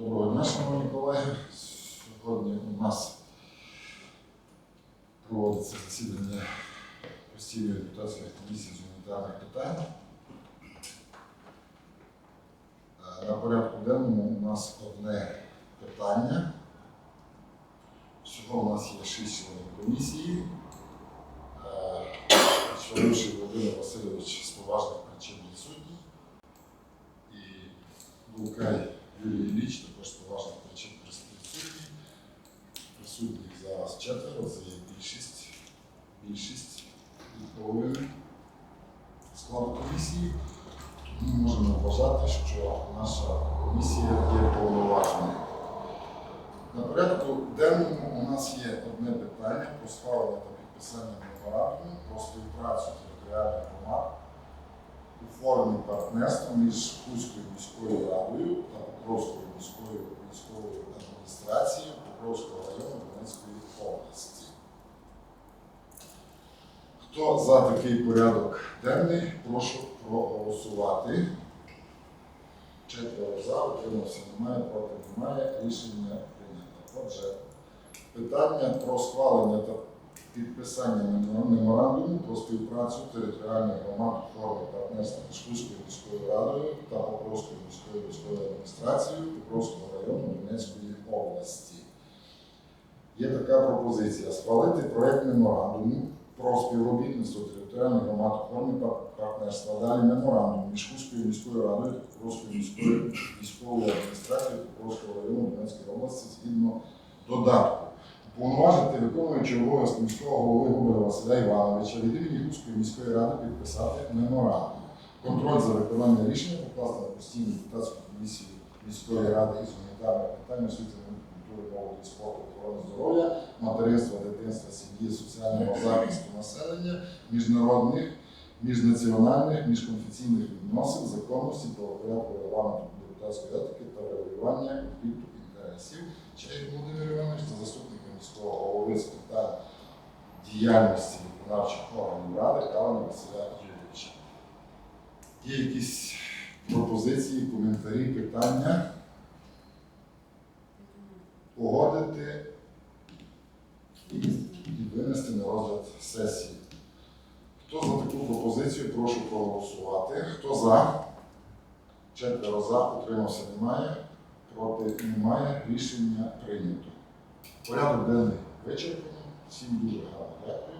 Доброго дня, шановні колеги. Сьогодні у нас проводиться засідання постійної депутатської комісії з гуманітарних питань. Е, На порядку денному у нас одне питання. Всього у нас є шість членів комісії. Е, Чоловічий Володимир Васильович з поважних причин відсутній. І Лукай Юрій Ілліч також з поважних причин присутній. Присутніх зараз четверо, це є більшість, більшість від половини складу комісії. Тому можемо вважати, що наша комісія є повноважною. На порядку денному у нас є одне питання про схвалення та підписання меморандуму про співпрацю територіальних громад у формі партнерства між Хуською міською радою та Покровською міською військовою адміністрацією Покровського району Донецької області. Хто за такий порядок денний, прошу проголосувати. Четверо за, утримався немає, проти немає. Рішення прийнято. Отже, питання про схвалення та підписання меморандуму про співпрацю територіальних громад у формі партнерства між міською радою та Покровською міською військовою адміністрацією Покровського району Донецької області. Є така пропозиція схвалити проект меморандуму про співробітництво територіальних громад у партнерства. Далі меморандум між Хуською міською радою та Покровською міською військовою адміністрацією Покровського району Донецької області згідно додатку. Уповноважити виконуючи обов'язки міського голови Губера Василя Івановича від імені Хуської міської ради підписати меморандум. Контроль за виконання рішення покласти на постійну депутатську комісію міської ради із гуманітарних питань, освіти, культури, молоді, спорту, охорони здоров'я, материнства, дитинства, сім'ї, соціального захисту населення, міжнародних, міжнаціональних, міжконфесійних відносин, законності, правопорядку регламенту депутатської етики та регулювання конфлікту інтересів. Чай Володимир Іванович та заступника міського голови з питань діяльності виконавчих органів ради Калина Василя Юрійовича. Є якісь пропозиції, коментарі, питання? Погодити і, і винести на розгляд сесії. Хто за таку пропозицію, прошу проголосувати. Хто за? Четверо за, утримався немає, проти немає. Рішення прийнято. Порядок денний вичерпано. Всім дуже гарно дякую.